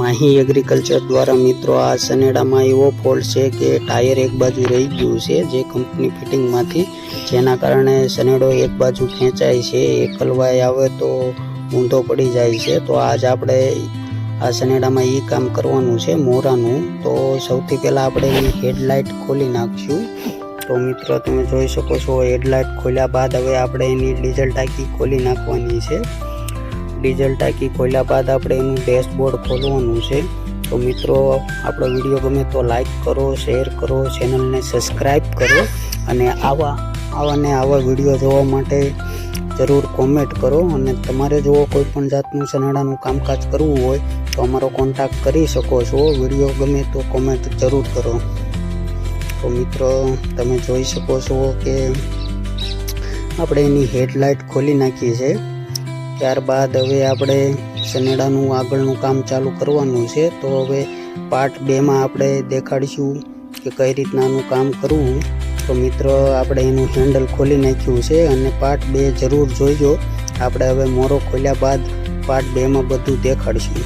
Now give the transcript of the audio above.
Mahi agriculture દ્વારા મિત્રો આ સનેડામાં એવો ફોલ્ટ છે કે ટાયર એક બાજુ રહી ગયું છે, જે કંપની ફિટિંગમાંથી જેના કારણે સનેડો એક બાજુ ખેંચાય છે, એ કલવાય આવે તો ઊંધો પડી જાય છે. તો આજ આપણે આ સનેડામાં એ કામ કરવાનું છે, મોરાનું. તો સૌથી પહેલાં આપણે હેડલાઇટ ખોલી નાખશું. તો મિત્રો તમે જોઈ શકો છો હેડલાઇટ ખોલ્યા બાદ હવે આપણે એની ડીઝલ ટાંકી ખોલી નાખવાની છે. ડીઝલ ટાંકી ખોલ્યા બાદ આપણે એનું ડેશબોર્ડ ખોલવાનું છે. તો મિત્રો, આપણો વીડિયો ગમે તો લાઈક કરો, શેર કરો, ચેનલને સબસ્ક્રાઈબ કરો અને આવા આવા ને આવા વીડિયો જોવા માટે જરૂર કોમેન્ટ કરો અને તમારે જો કોઈ પણ જાતનું સનાડાનું કામકાજ કરવું હોય તો અમારો કોન્ટેક્ટ કરી શકો છો. વીડિયો ગમે તો કોમેન્ટ જરૂર કરો. તો મિત્રો, તમે જોઈ શકો છો કે આપણે એની હેડલાઇટ ખોલી નાખી છે. ત્યારબાદ હવે આપણે સનેડાનું આગળનું કામ ચાલુ કરવાનું છે, તો હવે પાર્ટ બેમાં આપણે દેખાડીશું કે કઈ રીતનાનું કામ કરવું. તો મિત્રો, આપણે એનું હેન્ડલ ખોલી નાખ્યું છે અને પાર્ટ બે જરૂર જોઈજો. આપણે હવે મોરો ખોલ્યા બાદ પાર્ટ બેમાં બધું દેખાડીશું.